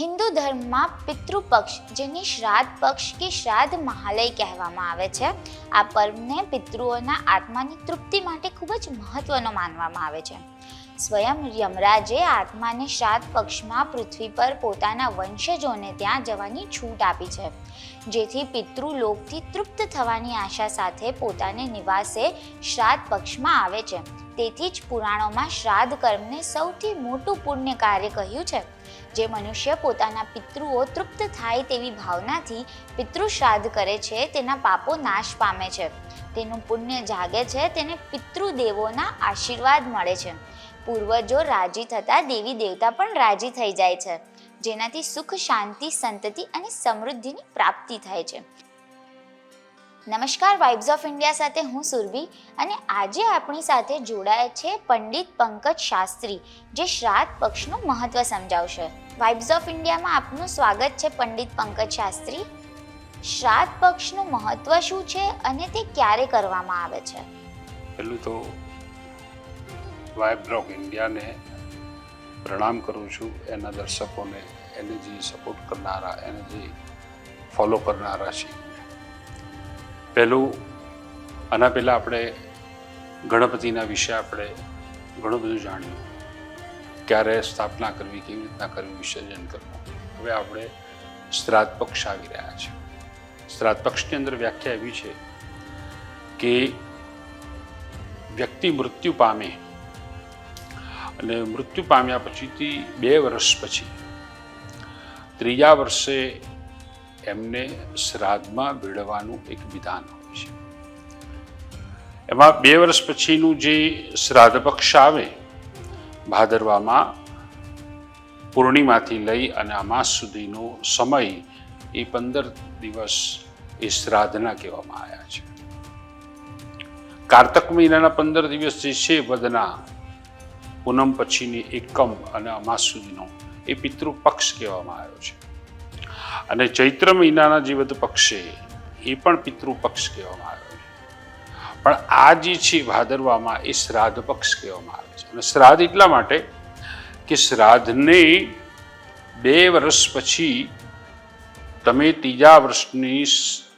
હિન્દુ ધર્મમાં પિતૃપક્ષ, જેને શ્રાદ્ધ પક્ષ કે શ્રાદ્ધ મહાલય કહેવામાં આવે છે, આ પર્વને પિતૃઓના આત્માની તૃપ્તિ માટે ખૂબ જ મહત્વનો માનવામાં આવે છે. સ્વયં યમરાજે આત્માને શ્રાદ્ધ પક્ષમાં પૃથ્વી પર પોતાના વંશજોને ત્યાં જવાની છૂટ આપી છે. જેથી પિતૃલોકથી તૃપ્ત થવાની આશા સાથે પોતાને નિવાસે શ્રાદ્ધ પક્ષમાં આવે છે. તેથી જ પુરાણોમાં શ્રાદ્ધ કર્મને સૌથી મોટું પુણ્ય કાર્ય કહ્યું છે. જે મનુષ્ય પોતાના પિતૃઓ તૃપ્ત થાય તેવી ભાવનાથી પિતૃ શ્રાદ્ધ કરે છે, તેના પાપો નાશ પામે છે. તેનું પુણ્ય જાગે છે, તેને પિતૃદેવોના આશીર્વાદ મળે છે. પૂર્વજો રાજી થતાં દેવી દેવતા પણ રાજી થઈ જાય છે, જેનાથી સુખ, શાંતિ, સંતતિ અને સમૃદ્ધિની પ્રાપ્તિ થાય છે. નમસ્કાર, વાઇબ્સ ઓફ ઇન્ડિયા સાથે હું સુરભી અને આજે આપણી સાથે જોડાયા છે પંડિત પંકજ શાસ્ત્રી, જે શ્રાદ્ધ પક્ષનું મહત્વ સમજાવશે. વાઇબ્સ ઓફ ઇન્ડિયામાં આપનું સ્વાગત છે પંડિત પંકજ શાસ્ત્રી. શ્રાદ્ધ પક્ષનું મહત્વ શું છે અને તે ક્યારે કરવામાં આવે છે? પહેલું તો વાઇબ્સ ઓફ ઇન્ડિયાને પ્રણામ કરું છું એના દર્શકોને, એને જે સપોર્ટ કરનારા, એને જે ફોલો કરનારા છે. પહેલું, આના પહેલાં આપણે ગણપતિના વિશે આપણે ઘણું બધું જાણ્યું. ક્યારે સ્થાપના કરવી, કેવી રીતના કરવી, વિસર્જન કરવું? હવે આપણે શ્રાદ્ધ પક્ષ આવી રહ્યા છે. શ્રાદ્ધ પક્ષની અંદર વ્યાખ્યા એવી છે કે વ્યક્તિ મૃત્યુ પામે અને મૃત્યુ પામ્યા પછીથી બે વર્ષ પછી ત્રીજા વર્ષે એમને શ્રાદ્ધમાં ભેળવવાનું એક વિધાન હોય છે. એમાં બે વર્ષ પછીનું જે શ્રાદ્ધ પક્ષ આવે ભાદરવામાં પૂર્ણિમાથી લઈ અને અમાસ સુધીનો સમય એ પંદર દિવસ એ શ્રાદ્ધના કહેવામાં આવ્યા છે. કારતક મહિનાના પંદર દિવસ જે છે વધના પૂનમ પછીની એકમ અને અમાસ સુધીનો એ પિતૃ પક્ષ કહેવામાં આવ્યો છે. અને ચૈત્ર મહિનાના જે વધ પક્ષે એ પણ પિતૃ પક્ષ કહેવામાં આવ્યો પણ આ જે છે ભાદરવામાં એ શ્રાદ્ધ પક્ષ કહેવામાં આવે છે. અને શ્રાદ્ધ એટલા માટે કે શ્રાદ્ધને બે વર્ષ પછી તમે ત્રીજા વર્ષની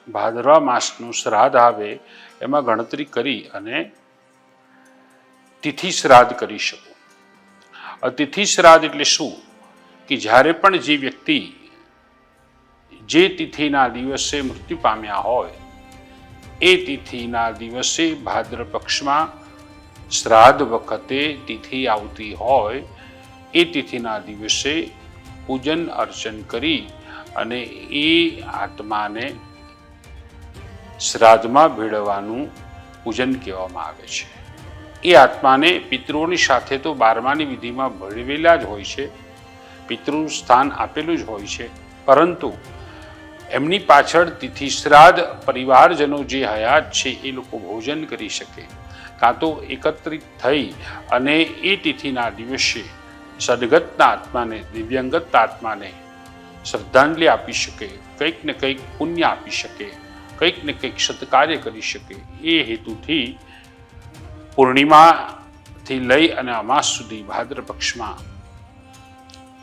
ભાદરવા માસનું શ્રાદ્ધ આવે એમાં ગણતરી કરી અને તિથિ શ્રાદ્ધ કરી શકો. તિથિ શ્રાદ્ધ એટલે શું? કે જ્યારે પણ જે વ્યક્તિ જે તિથિના દિવસે મૃત્યુ પામ્યા હોય એ તિથિના દિવસે ભાદ્ર પક્ષમાં શ્રાદ્ધ વખતે તિથિ આવતી હોય, એ તિથિના દિવસે પૂજન અર્ચન કરી અને એ આત્માને શ્રાદ્ધમાં ભેળવવાનું પૂજન કહેવામાં આવે છે. એ આત્માને પિતૃઓની સાથે તો બારમાની વિધિમાં ભળવેલા જ હોય છે. પિતૃ સ્થાન આપેલું જ હોય છે. પરંતુ એમની પાછળ તિથિ શ્રાદ્ધ પરિવારજનો જે હયાત છે, એ લોકો ભોજન કરી શકે. કાં તો એકત્રિત થઈ અને એ તિથિના દિવસે સદગતના આત્માને, દિવ્યંગત આત્માને શ્રદ્ધાંજલિ આપી શકે, કંઈક ને કંઈક પુણ્ય આપી શકે, કંઈક ને કંઈક સત્કાર્ય કરી શકે. એ હેતુથી પૂર્ણિમાથી લઈ અને અમાસ સુધી ભાદ્ર પક્ષમાં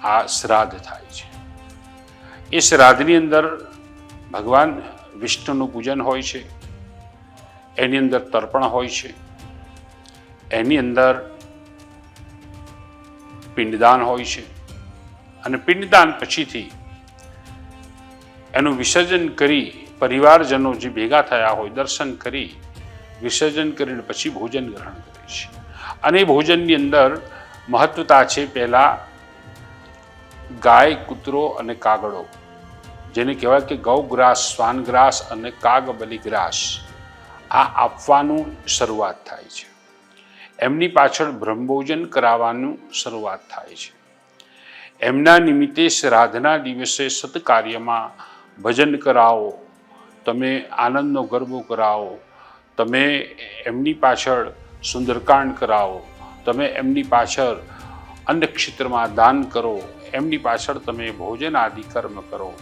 આ શ્રાદ્ધ થાય છે. એ શ્રાદ્ધની અંદર ભગવાન વિષ્ણુનું પૂજન હોય છે, એની અંદર તર્પણ હોય છે, એની અંદર પિંડદાન હોય છે અને પિંડદાન પછીથી એનું વિસર્જન કરી પરિવારજનો જે ભેગા થયા હોય, દર્શન કરી વિસર્જન કરીને પછી ભોજન ગ્રહણ કરે છે. અને એ ભોજનની અંદર મહત્વતા છે પહેલાં ગાય, કૂતરો અને કાગડો. જેને કહેવાય કે ગૌગ્રાસ શ્વાનગ્રાસ અને કાગબલીગ્રાસ આ આપવાનું શરૂઆત થાય છે. એમની પાછળ બ્રહ્મભોજન કરાવવાનું શરૂઆત થાય છે. એમના નિમિત્તે શ્રાદ્ધના દિવસે સત્કાર્યમાં ભજન કરાવો, તમે આનંદનો ગરબો કરાવો, તમે એમની પાછળ સુંદરકાંડ કરાવો, તમે એમની પાછળ અન્ય ક્ષેત્રમાં દાન કરો, એમની પાછળ તમે ભોજન આદિ કર્મ કરો.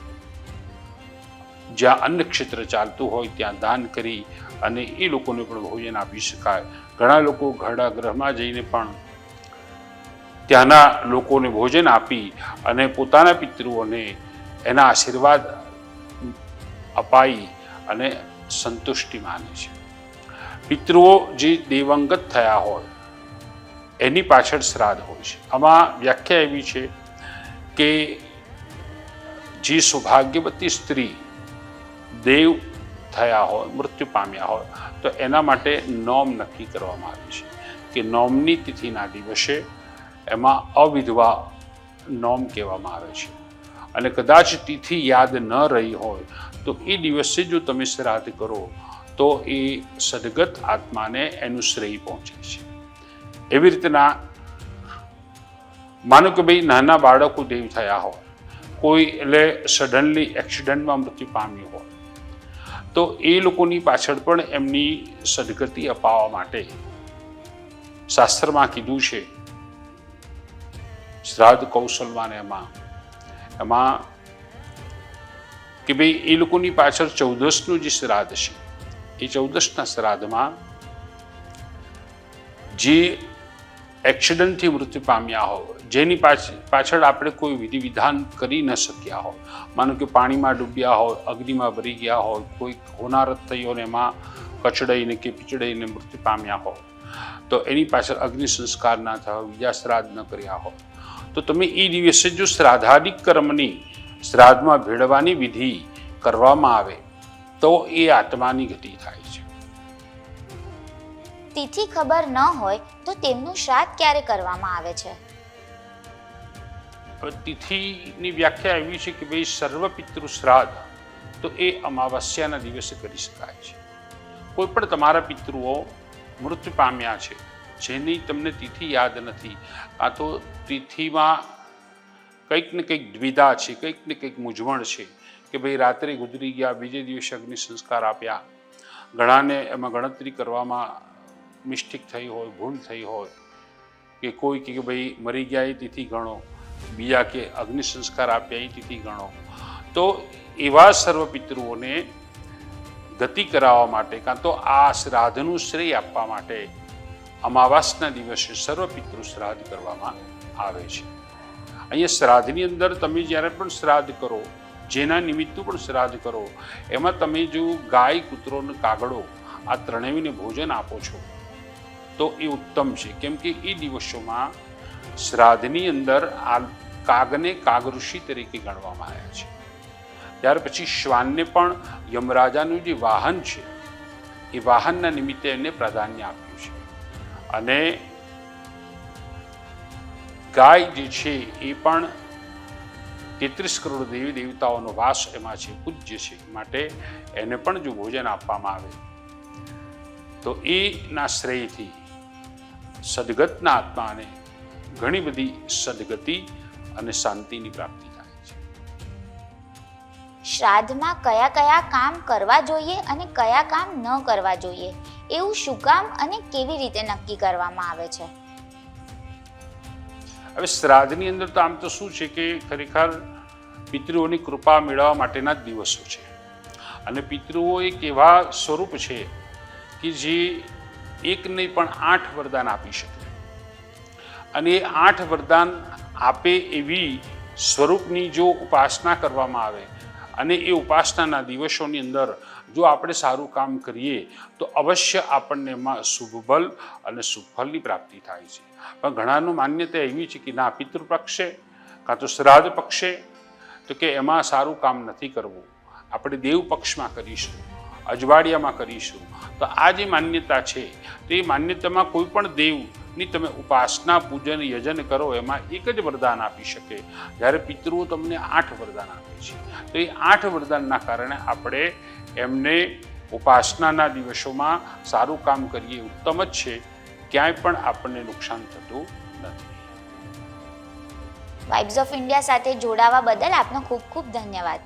જ્યાં અન્ન ક્ષેત્ર ચાલતું હોય ત્યાં દાન કરી અને એ લોકોને પણ ભોજન આપી શકાય. ઘણા લોકો ઘરડા ગ્રહમાં જઈને પણ ત્યાંના લોકોને ભોજન આપી અને પોતાના પિતૃઓને એના આશીર્વાદ અપાઈ અને સંતુષ્ટિ માને છે. પિતૃઓ જે દેવંગત થયા હોય, એની પાછળ શ્રાદ્ધ હોય છે. આમાં વ્યાખ્યા એવી છે કે જે સૌભાગ્યવતી સ્ત્રી દેવ થયા હોય મૃત્યુ પામ્યા હોય તો એના માટે નોમ નક્કી કરવામાં આવે છે કે નોમની તિથિના દિવસે એમાં અવિધવા નોમ કહેવામાં આવે છે. અને કદાચ તિથિ યાદ ન રહી હોય, તો એ દિવસે જો તમે શ્રાદ્ધ કરો, તો એ સદગત આત્માને એનું શ્રેય પહોંચે છે. એવી રીતના માનો કે ભાઈ નાના બાળકો દેવ થયા હોય, કોઈ એટલે સડનલી એક્સિડન્ટમાં મૃત્યુ પામ્યું હોય તો એ લોકોની પાછળ પણ એમની સદગતિ અપાવવા માટે શાસ્ત્રમાં કીધું છે, શ્રાદ્ધ કૌશલમાં એમાં. એમાં કે ભાઈ, એ લોકોની પાછળ ચૌદસનું જે શ્રાદ્ધ છે, એ ચૌદસના શ્રાદ્ધમાં જે એક્સિડન્ટથી મૃત્યુ પામ્યા હો જેની પાછ- પાછળ આપણે કોઈ વિધિ વિધાન કરી ન શક્યા હોય માનો કે પાણીમાં ડૂબ્યા હોય અગ્નિમાં ભરી ગયા હોય કોઈ હોનારત થઈ હોય એમાં કચડાઈને કે પીચડાઈને મૃત્યુ પામ્યા હોય તો એની પાછળ અગ્નિ સંસ્કાર ના થયો બીજા શ્રાદ્ધ ન કર્યા હોય તો તમે એ દિવસે જો શ્રાદ્ધાદિક કર્મની શ્રાદ્ધમાં ભેળવાની વિધિ કરવામાં આવે, તો એ આત્માની ગતિ થાય છે. તિથિ ખબર ન હોય તો તેમનું શ્રાદ્ધ ક્યારે કરવામાં આવે છે? તિથિની વ્યાખ્યા એવી છે કે ભાઈ સર્વ પિતૃ શ્રાદ્ધ તો એ અમાવસ્યાના દિવસે કરી શકાય છે. કોઈ પણ તમારા પિતૃઓ મૃત્યુ પામ્યા છે, જેની તમને તિથિ યાદ નથી, આ તો તિથિમાં કંઈક ને કંઈક દ્વિધા છે, કંઈક ને કંઈક મૂંઝવણ છે કે ભાઈ રાત્રે ગુજરી ગયા, બીજે દિવસે અગ્નિ સંસ્કાર આપ્યા. ઘણાને એમાં ગણતરી કરવામાં મિસ્ટેક થઈ હોય, ભૂલ થઈ હોય, કે કોઈ કે ભાઈ મરી ગયા એ તિથિ ગણો, બીજા કે અગ્નિ સંસ્કાર આપ્યા એ તિથિ ગણો. તો એવા સર્વ પિતૃઓને ગતિ કરાવવા માટે કાં તો આ શ્રાદ્ધનું શ્રેય આપવા માટે અમાવાસના દિવસે સર્વ પિતૃ શ્રાદ્ધ કરવામાં આવે છે. અહીંયા શ્રાદ્ધની અંદર તમે જ્યારે પણ શ્રાદ્ધ કરો, જેના નિમિત્તનું પણ શ્રાદ્ધ કરો, એમાં તમે જો ગાય કૂતરો અને કાગડો, આ ત્રણેયને ભોજન આપો છો તો એ ઉત્તમ છે. કેમ કે એ દિવસોમાં શ્રાદ્ધની અંદર આ કાગને કાગઋષિ તરીકે ગણવામાં આવ્યા છે. ત્યાર પછી શ્વાનને પણ યમરાજાનું જે વાહન છે, એ વાહનના નિમિત્તે એને પ્રાધાન્ય આપ્યું છે. અને ગાય જે છે, એ પણ તેત્રીસ કરોડ દેવી દેવતાઓનો વાસ એમાં છે, પૂજ્ય છે. માટે એને પણ જો ભોજન આપવામાં આવે, તો એના શ્રેયથી સદગતના આત્માને ઘણી બધી સદગતિ અને શાંતિની પ્રાપ્તિ થાય છે. શ્રાદ્ધમાં કયા કયા કામ કરવા જોઈએ અને કયા કામ ન કરવા જોઈએ? એવું શું કામ અને કેવી રીતે નક્કી કરવામાં આવે છે? હવે શ્રાદ્ધની અંદર તો આમ તો શું છે કે ખરેખર પિતૃઓની કૃપા મેળવવા માટેના જ દિવસો છે. અને પિતૃઓ એક એવા સ્વરૂપ છે કે જે એક નહીં પણ આઠ વરદાન આપી શકે. અને એ આઠ વરદાન આપે એવી સ્વરૂપની જો ઉપાસના કરવામાં આવે અને એ ઉપાસનાના દિવસોની અંદર જો આપણે સારું કામ કરીએ, તો અવશ્ય આપણને એમાં શુભ બલ અને સુફલની પ્રાપ્તિ થાય છે. પણ ઘણાનું માન્યતા એવી છે કે ના, પિતૃ પક્ષે કાં તો શ્રાદ્ધ પક્ષે, તો કે એમાં સારું કામ નથી કરવું. આપણે દેવ પક્ષમાં કરીશું. અજવાડિયામાં કરીશું. તો આ જે માન્યતા છે, તો માન્યતામાં કોઈ પણ દેવની તમે ઉપાસના, પૂજન, યજન કરો, એમાં એક જ વરદાન આપી શકે. જ્યારે પિતૃઓ તમને આઠ વરદાન આપે છે. તો એ આઠ વરદાનના કારણે આપણે એમને ઉપાસનાના દિવસોમાં સારું કામ કરીએ, ઉત્તમ જ છે. ક્યાંય પણ આપણને નુકસાન થતું નથી. વાઇબ્સ ઓફ ઇન્ડિયા સાથે જોડાવા બદલ આપનો ખૂબ ખૂબ ધન્યવાદ.